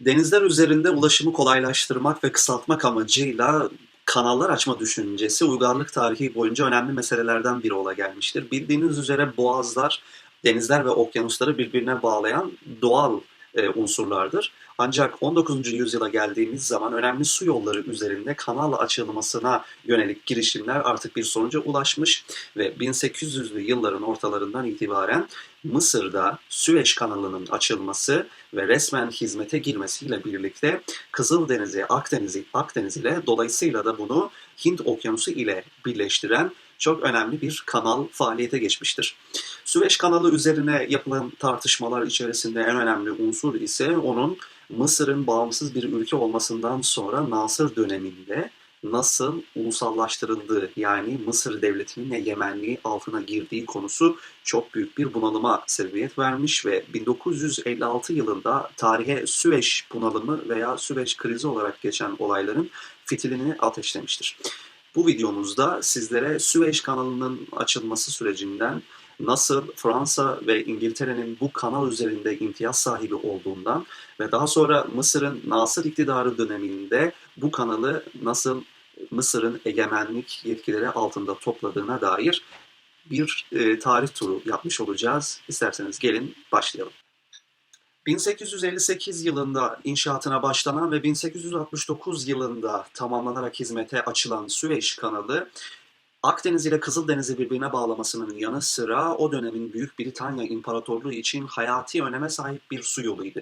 Denizler üzerinde ulaşımı kolaylaştırmak ve kısaltmak amacıyla kanallar açma düşüncesi uygarlık tarihi boyunca önemli meselelerden biri ola gelmiştir. Bildiğiniz üzere boğazlar denizler ve okyanusları birbirine bağlayan doğal e, unsurlardır. Ancak 19. yüzyıla geldiğimiz zaman önemli su yolları üzerinde kanal açılmasına yönelik girişimler artık bir sonuca ulaşmış ve 1800'lü yılların ortalarından itibaren Mısır'da Süveyş kanalının açılması ve resmen hizmete girmesiyle birlikte Kızıldeniz'i, Akdeniz'i, Akdeniz ile dolayısıyla da bunu Hint Okyanusu ile birleştiren çok önemli bir kanal faaliyete geçmiştir. Süveyş kanalı üzerine yapılan tartışmalar içerisinde en önemli unsur ise onun Mısır'ın bağımsız bir ülke olmasından sonra Nasır döneminde nasıl ulusallaştırıldığı yani Mısır devletinin egemenliği altına girdiği konusu çok büyük bir bunalıma sebebiyet vermiş ve 1956 yılında tarihe Süveyş bunalımı veya Süveyş krizi olarak geçen olayların fitilini ateşlemiştir. Bu videomuzda sizlere Süveyş kanalının açılması sürecinden nasıl Fransa ve İngiltere'nin bu kanal üzerinde imtiyaz sahibi olduğundan ve daha sonra Mısır'ın Nasır iktidarı döneminde bu kanalı nasıl Mısır'ın egemenlik yetkileri altında topladığına dair bir e, tarih turu yapmış olacağız. İsterseniz gelin başlayalım. 1858 yılında inşaatına başlanan ve 1869 yılında tamamlanarak hizmete açılan Süveyş kanalı Akdeniz ile Kızıldeniz'i birbirine bağlamasının yanı sıra o dönemin Büyük Britanya İmparatorluğu için hayati öneme sahip bir su yoluydu.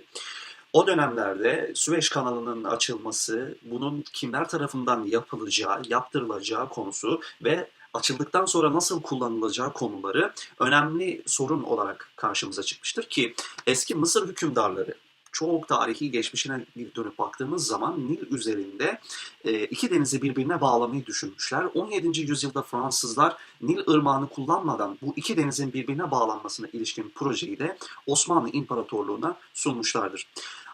O dönemlerde Süveyş kanalının açılması, bunun kimler tarafından yapılacağı, yaptırılacağı konusu ve açıldıktan sonra nasıl kullanılacağı konuları önemli sorun olarak karşımıza çıkmıştır ki eski Mısır hükümdarları çok tarihi geçmişine dönüp baktığımız zaman Nil üzerinde e, iki denizi birbirine bağlamayı düşünmüşler. 17. yüzyılda Fransızlar Nil ırmağını kullanmadan bu iki denizin birbirine bağlanmasına ilişkin projeyi de Osmanlı İmparatorluğu'na sunmuşlardır.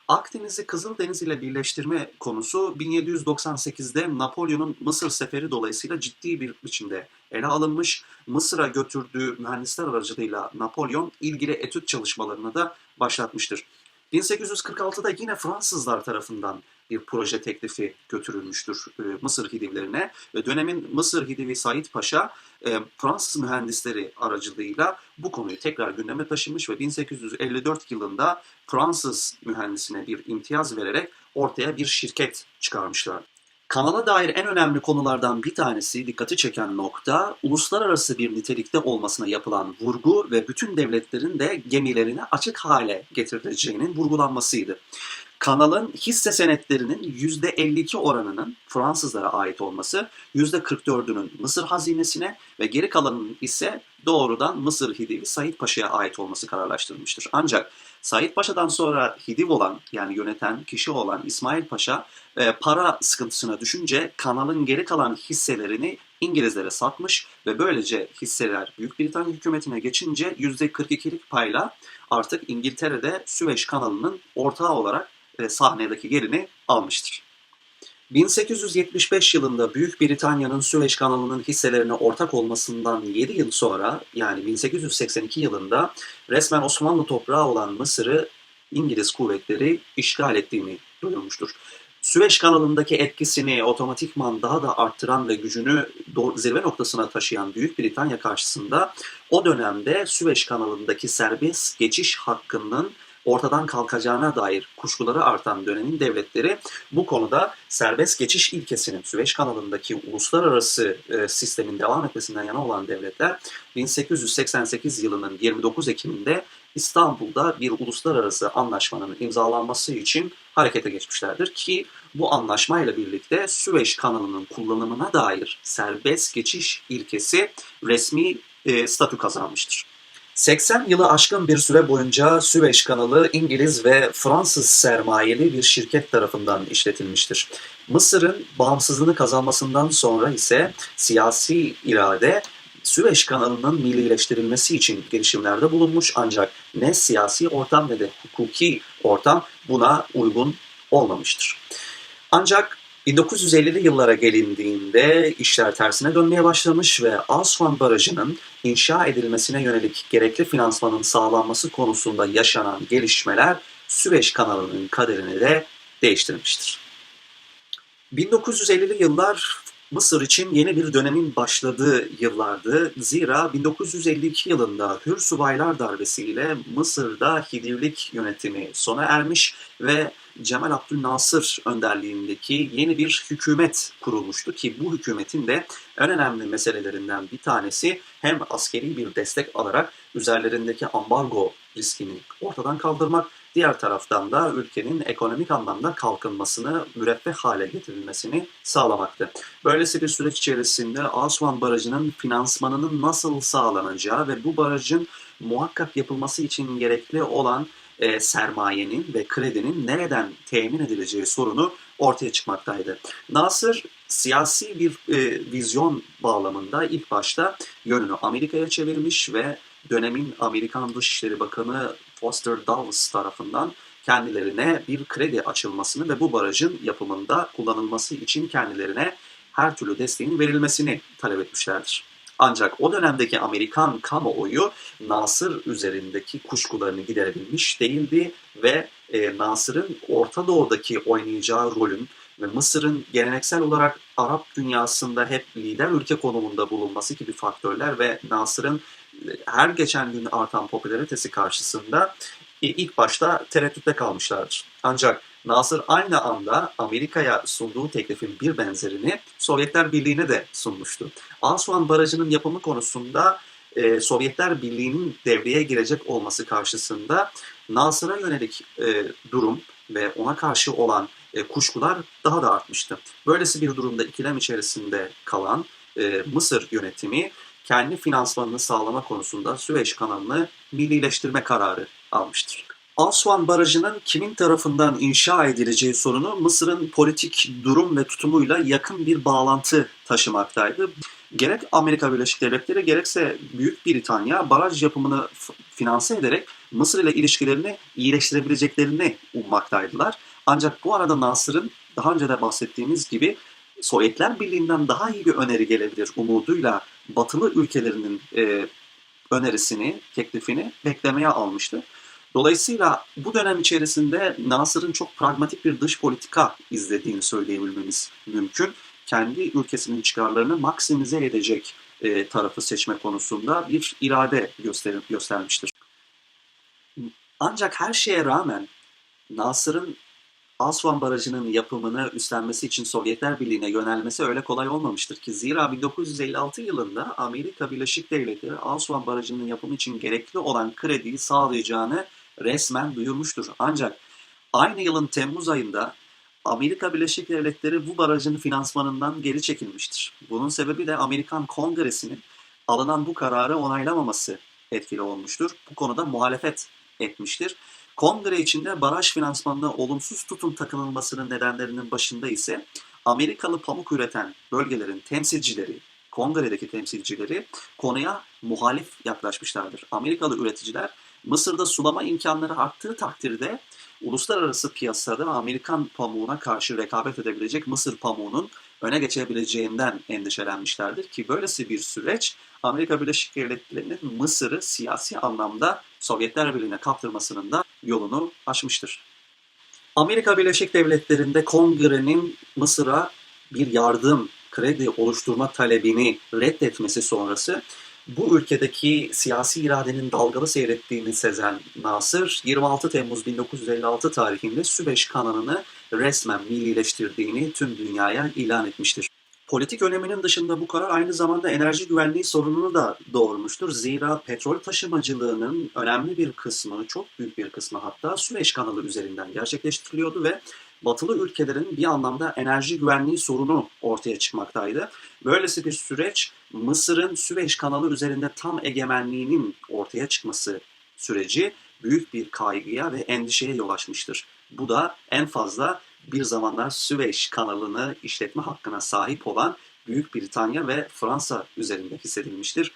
Akdeniz'i Kızıldeniz ile birleştirme konusu 1798'de Napolyon'un Mısır seferi dolayısıyla ciddi bir biçimde ele alınmış. Mısır'a götürdüğü mühendisler aracılığıyla Napolyon ilgili etüt çalışmalarını da başlatmıştır. 1846'da yine Fransızlar tarafından bir proje teklifi götürülmüştür e, Mısır Hidivlerine dönemin Mısır Hidivi Said Paşa e, Fransız mühendisleri aracılığıyla bu konuyu tekrar gündeme taşımış ve 1854 yılında Fransız mühendisine bir imtiyaz vererek ortaya bir şirket çıkarmışlar. Kanala dair en önemli konulardan bir tanesi dikkati çeken nokta uluslararası bir nitelikte olmasına yapılan vurgu ve bütün devletlerin de gemilerini açık hale getirileceğinin vurgulanmasıydı. Kanalın hisse senetlerinin %52 oranının Fransızlara ait olması, %44'ünün Mısır hazinesine ve geri kalanının ise doğrudan Mısır Hidivi Said Paşa'ya ait olması kararlaştırılmıştır. Ancak Said Paşa'dan sonra Hidiv olan yani yöneten kişi olan İsmail Paşa e, para sıkıntısına düşünce kanalın geri kalan hisselerini İngilizlere satmış ve böylece hisseler Büyük Britanya hükümetine geçince %42'lik payla artık İngiltere'de Süveyş kanalının ortağı olarak sahnedeki yerini almıştır. 1875 yılında Büyük Britanya'nın Süveyş kanalının hisselerine ortak olmasından 7 yıl sonra yani 1882 yılında resmen Osmanlı toprağı olan Mısır'ı İngiliz kuvvetleri işgal ettiğini duyurmuştur. Süveyş kanalındaki etkisini otomatikman daha da arttıran ve gücünü zirve noktasına taşıyan Büyük Britanya karşısında o dönemde Süveyş kanalındaki serbest geçiş hakkının ortadan kalkacağına dair kuşkuları artan dönemin devletleri bu konuda serbest geçiş ilkesinin Süveyş kanalındaki uluslararası e, sistemin devam etmesinden yana olan devletler 1888 yılının 29 Ekim'inde İstanbul'da bir uluslararası anlaşmanın imzalanması için harekete geçmişlerdir ki bu anlaşmayla birlikte Süveyş kanalının kullanımına dair serbest geçiş ilkesi resmi e, statü kazanmıştır. 80 yılı aşkın bir süre boyunca Süveyş kanalı İngiliz ve Fransız sermayeli bir şirket tarafından işletilmiştir. Mısır'ın bağımsızlığını kazanmasından sonra ise siyasi irade Süveyş kanalının millileştirilmesi için girişimlerde bulunmuş ancak ne siyasi ortam ne de hukuki ortam buna uygun olmamıştır. Ancak 1950'li yıllara gelindiğinde işler tersine dönmeye başlamış ve Aswan Barajı'nın inşa edilmesine yönelik gerekli finansmanın sağlanması konusunda yaşanan gelişmeler Süveyş kanalının kaderini de değiştirmiştir. 1950'li yıllar Mısır için yeni bir dönemin başladığı yıllardı. Zira 1952 yılında Hür Subaylar darbesiyle Mısır'da Hidivlik yönetimi sona ermiş ve Cemal Abdülnasır önderliğindeki yeni bir hükümet kurulmuştu ki bu hükümetin de en önemli meselelerinden bir tanesi hem askeri bir destek alarak üzerlerindeki ambargo riskini ortadan kaldırmak Diğer taraftan da ülkenin ekonomik anlamda kalkınmasını, müreffeh hale getirilmesini sağlamaktı. Böylesi bir süreç içerisinde Aswan Barajı'nın finansmanının nasıl sağlanacağı ve bu barajın muhakkak yapılması için gerekli olan e, sermayenin ve kredinin nereden temin edileceği sorunu ortaya çıkmaktaydı. Nasır siyasi bir e, vizyon bağlamında ilk başta yönünü Amerika'ya çevirmiş ve dönemin Amerikan Dışişleri Bakanı Foster Dulles tarafından kendilerine bir kredi açılmasını ve bu barajın yapımında kullanılması için kendilerine her türlü desteğin verilmesini talep etmişlerdir. Ancak o dönemdeki Amerikan kamuoyu Nasır üzerindeki kuşkularını giderebilmiş değildi ve e, Nasır'ın Orta Doğu'daki oynayacağı rolün Mısır'ın geleneksel olarak Arap dünyasında hep lider ülke konumunda bulunması gibi faktörler ve Nasır'ın her geçen gün artan popülaritesi karşısında ilk başta tereddütte kalmışlardır. Ancak Nasır aynı anda Amerika'ya sunduğu teklifin bir benzerini Sovyetler Birliği'ne de sunmuştu. Asuan Barajı'nın yapımı konusunda e, Sovyetler Birliği'nin devreye girecek olması karşısında Nasır'a yönelik e, durum ve ona karşı olan e, kuşkular daha da artmıştı. Böylesi bir durumda ikilem içerisinde kalan e, Mısır yönetimi kendi finansmanını sağlama konusunda Süveyş kanalını millileştirme kararı almıştır. Aswan Barajı'nın kimin tarafından inşa edileceği sorunu Mısır'ın politik durum ve tutumuyla yakın bir bağlantı taşımaktaydı. Gerek Amerika Birleşik Devletleri gerekse Büyük Britanya baraj yapımını finanse ederek Mısır ile ilişkilerini iyileştirebileceklerini ummaktaydılar. Ancak bu arada Nasır'ın daha önce de bahsettiğimiz gibi Sovyetler Birliği'nden daha iyi bir öneri gelebilir umuduyla batılı ülkelerinin e, önerisini, teklifini beklemeye almıştı. Dolayısıyla bu dönem içerisinde Nasır'ın çok pragmatik bir dış politika izlediğini söyleyebilmemiz mümkün. Kendi ülkesinin çıkarlarını maksimize edecek e, tarafı seçme konusunda bir irade göster göstermiştir. Ancak her şeye rağmen Nasır'ın Aswan Barajı'nın yapımını üstlenmesi için Sovyetler Birliği'ne yönelmesi öyle kolay olmamıştır ki zira 1956 yılında Amerika Birleşik Devletleri Aswan Barajı'nın yapımı için gerekli olan krediyi sağlayacağını resmen duyurmuştur. Ancak aynı yılın Temmuz ayında Amerika Birleşik Devletleri bu barajın finansmanından geri çekilmiştir. Bunun sebebi de Amerikan Kongresi'nin alınan bu kararı onaylamaması etkili olmuştur. Bu konuda muhalefet etmiştir. Kongre içinde baraj finansmanına olumsuz tutum takınılmasının nedenlerinin başında ise Amerikalı pamuk üreten bölgelerin temsilcileri, kongredeki temsilcileri konuya muhalif yaklaşmışlardır. Amerikalı üreticiler Mısır'da sulama imkanları arttığı takdirde uluslararası piyasada Amerikan pamuğuna karşı rekabet edebilecek Mısır pamuğunun öne geçebileceğinden endişelenmişlerdir ki böylesi bir süreç Amerika Birleşik Devletleri'nin Mısır'ı siyasi anlamda Sovyetler Birliği'ne kaptırmasının da yolunu açmıştır. Amerika Birleşik Devletleri'nde kongrenin Mısır'a bir yardım, kredi oluşturma talebini reddetmesi sonrası bu ülkedeki siyasi iradenin dalgalı seyrettiğini sezen Nasır, 26 Temmuz 1956 tarihinde Süveyş kanalını resmen millileştirdiğini tüm dünyaya ilan etmiştir. Politik öneminin dışında bu karar aynı zamanda enerji güvenliği sorununu da doğurmuştur. Zira petrol taşımacılığının önemli bir kısmı, çok büyük bir kısmı hatta Süveyş kanalı üzerinden gerçekleştiriliyordu ve batılı ülkelerin bir anlamda enerji güvenliği sorunu ortaya çıkmaktaydı. Böylesi bir süreç Mısır'ın Süveyş kanalı üzerinde tam egemenliğinin ortaya çıkması süreci büyük bir kaygıya ve endişeye yol açmıştır. Bu da en fazla bir zamanlar Süveyş kanalını işletme hakkına sahip olan Büyük Britanya ve Fransa üzerinde hissedilmiştir.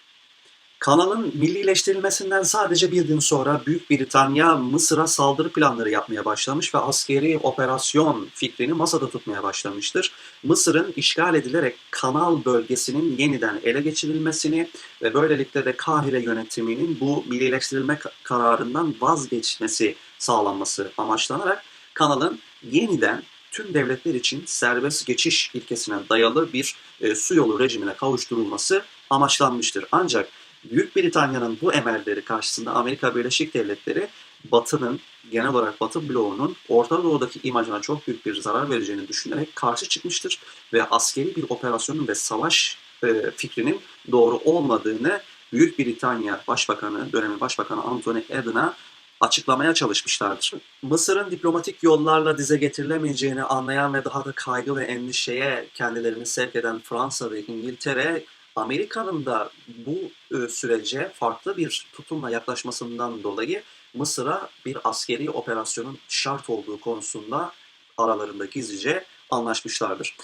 Kanalın millileştirilmesinden sadece bir gün sonra Büyük Britanya Mısır'a saldırı planları yapmaya başlamış ve askeri operasyon fikrini masada tutmaya başlamıştır. Mısır'ın işgal edilerek kanal bölgesinin yeniden ele geçirilmesini ve böylelikle de Kahire yönetiminin bu millileştirilme kararından vazgeçmesi sağlanması amaçlanarak kanalın yeniden tüm devletler için serbest geçiş ilkesine dayalı bir e, su yolu rejimine kavuşturulması amaçlanmıştır. Ancak Büyük Britanya'nın bu emelleri karşısında Amerika Birleşik Devletleri Batı'nın genel olarak Batı bloğunun Orta Doğu'daki imajına çok büyük bir zarar vereceğini düşünerek karşı çıkmıştır ve askeri bir operasyonun ve savaş e, fikrinin doğru olmadığını Büyük Britanya Başbakanı, dönemin Başbakanı Anthony Eden açıklamaya çalışmışlardır. Mısır'ın diplomatik yollarla dize getirilemeyeceğini anlayan ve daha da kaygı ve endişeye kendilerini sevk eden Fransa ve İngiltere, Amerika'nın da bu e, sürece farklı bir tutumla yaklaşmasından dolayı Mısır'a bir askeri operasyonun şart olduğu konusunda aralarında gizlice anlaşmışlardır.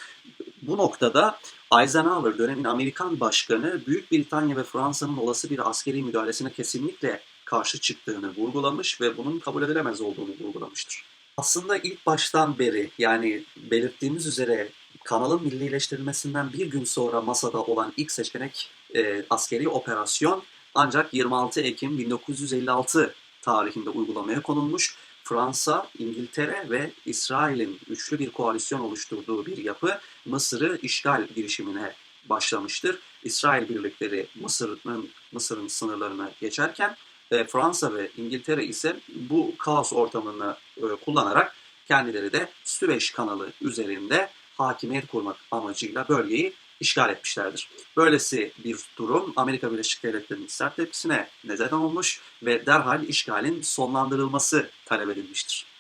Bu noktada Eisenhower dönemin Amerikan başkanı Büyük Britanya ve Fransa'nın olası bir askeri müdahalesine kesinlikle karşı çıktığını vurgulamış ve bunun kabul edilemez olduğunu vurgulamıştır. Aslında ilk baştan beri yani belirttiğimiz üzere kanalın millileştirilmesinden bir gün sonra masada olan ilk seçenek e, askeri operasyon ancak 26 Ekim 1956 tarihinde uygulamaya konulmuş. Fransa, İngiltere ve İsrail'in üçlü bir koalisyon oluşturduğu bir yapı Mısır'ı işgal girişimine başlamıştır. İsrail birlikleri Mısır'ın Mısır'ın sınırlarına geçerken e, Fransa ve İngiltere ise bu kaos ortamını e, kullanarak kendileri de Süveyş kanalı üzerinde hakimiyet kurmak amacıyla bölgeyi işgal etmişlerdir. Böylesi bir durum Amerika Birleşik Devletleri'nin sert tepkisine neden olmuş ve derhal işgalin sonlandırılması talep edilmiştir.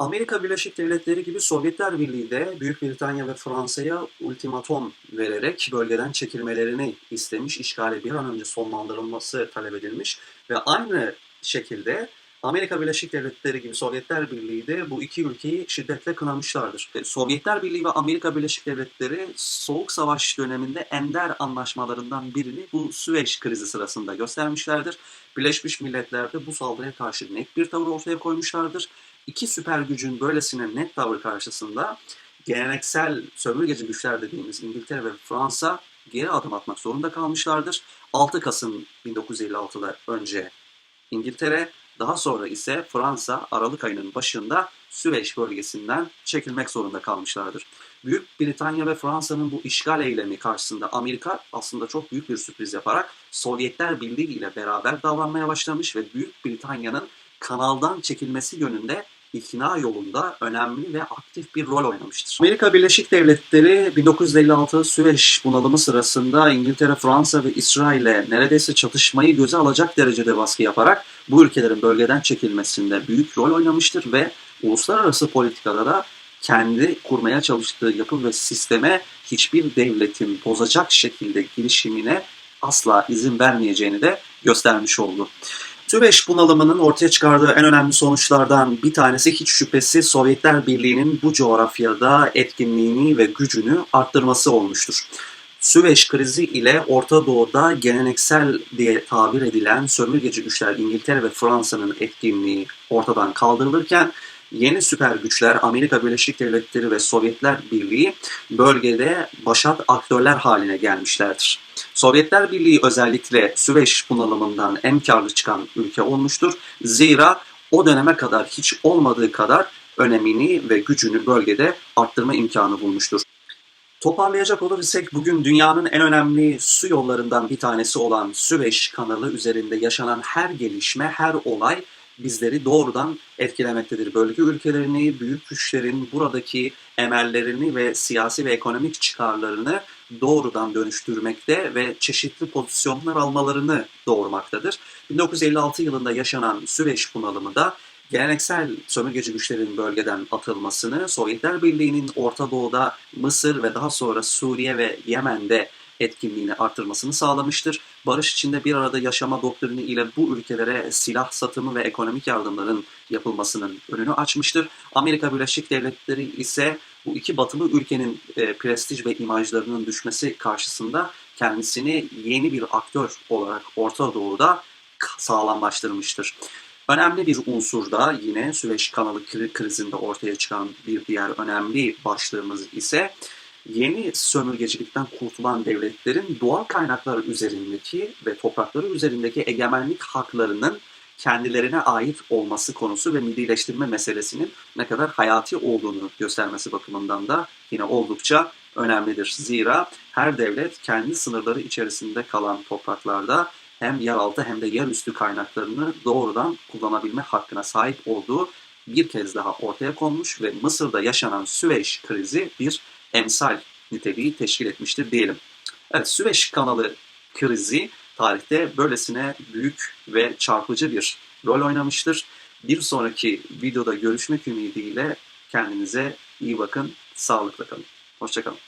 Amerika Birleşik Devletleri gibi Sovyetler Birliği de Büyük Britanya ve Fransa'ya ultimatom vererek bölgeden çekilmelerini istemiş, işgale bir an önce sonlandırılması talep edilmiş ve aynı şekilde Amerika Birleşik Devletleri gibi Sovyetler Birliği de bu iki ülkeyi şiddetle kınamışlardır. E, Sovyetler Birliği ve Amerika Birleşik Devletleri Soğuk Savaş döneminde ender anlaşmalarından birini bu Süveyş krizi sırasında göstermişlerdir. Birleşmiş Milletler de bu saldırıya karşı net bir tavır ortaya koymuşlardır. İki süper gücün böylesine net tavır karşısında geleneksel sömürgeci güçler dediğimiz İngiltere ve Fransa geri adım atmak zorunda kalmışlardır. 6 Kasım 1956'da önce İngiltere, daha sonra ise Fransa Aralık ayının başında Süveyş bölgesinden çekilmek zorunda kalmışlardır. Büyük Britanya ve Fransa'nın bu işgal eylemi karşısında Amerika aslında çok büyük bir sürpriz yaparak Sovyetler Birliği ile beraber davranmaya başlamış ve Büyük Britanya'nın kanaldan çekilmesi yönünde ikna yolunda önemli ve aktif bir rol oynamıştır. Amerika Birleşik Devletleri 1956 Süveyş bunalımı sırasında İngiltere, Fransa ve İsrail'e neredeyse çatışmayı göze alacak derecede baskı yaparak bu ülkelerin bölgeden çekilmesinde büyük rol oynamıştır ve uluslararası politikada da kendi kurmaya çalıştığı yapı ve sisteme hiçbir devletin bozacak şekilde girişimine asla izin vermeyeceğini de göstermiş oldu. Süveyş bunalımının ortaya çıkardığı en önemli sonuçlardan bir tanesi hiç şüphesiz Sovyetler Birliği'nin bu coğrafyada etkinliğini ve gücünü arttırması olmuştur. Süveyş krizi ile Orta Doğu'da geleneksel diye tabir edilen sömürgeci güçler İngiltere ve Fransa'nın etkinliği ortadan kaldırılırken yeni süper güçler Amerika Birleşik Devletleri ve Sovyetler Birliği bölgede başat aktörler haline gelmişlerdir. Sovyetler Birliği özellikle Süveyş bunalımından en karlı çıkan ülke olmuştur. Zira o döneme kadar hiç olmadığı kadar önemini ve gücünü bölgede arttırma imkanı bulmuştur. Toparlayacak olursak bugün dünyanın en önemli su yollarından bir tanesi olan Süveyş kanalı üzerinde yaşanan her gelişme, her olay bizleri doğrudan etkilemektedir. Bölge ülkelerini, büyük güçlerin buradaki emellerini ve siyasi ve ekonomik çıkarlarını doğrudan dönüştürmekte ve çeşitli pozisyonlar almalarını doğurmaktadır. 1956 yılında yaşanan Süveyş bunalımı da geleneksel sömürgeci güçlerin bölgeden atılmasını, Sovyetler Birliği'nin Orta Doğu'da Mısır ve daha sonra Suriye ve Yemen'de etkinliğini artırmasını sağlamıştır. Barış içinde bir arada yaşama doktrini ile bu ülkelere silah satımı ve ekonomik yardımların yapılmasının önünü açmıştır. Amerika Birleşik Devletleri ise bu iki batılı ülkenin e, prestij ve imajlarının düşmesi karşısında kendisini yeni bir aktör olarak Orta Doğu'da sağlamlaştırmıştır. Önemli bir unsur da yine Süveyş kanalı krizinde ortaya çıkan bir diğer önemli başlığımız ise yeni sömürgecilikten kurtulan devletlerin doğal kaynaklar üzerindeki ve toprakları üzerindeki egemenlik haklarının kendilerine ait olması konusu ve millileştirme meselesinin ne kadar hayati olduğunu göstermesi bakımından da yine oldukça önemlidir. Zira her devlet kendi sınırları içerisinde kalan topraklarda hem yeraltı hem de yerüstü kaynaklarını doğrudan kullanabilme hakkına sahip olduğu bir kez daha ortaya konmuş ve Mısır'da yaşanan Süveyş krizi bir emsal niteliği teşkil etmiştir diyelim. Evet, Süveyş kanalı krizi tarihte böylesine büyük ve çarpıcı bir rol oynamıştır. Bir sonraki videoda görüşmek ümidiyle kendinize iyi bakın, sağlıkla kalın. Hoşçakalın.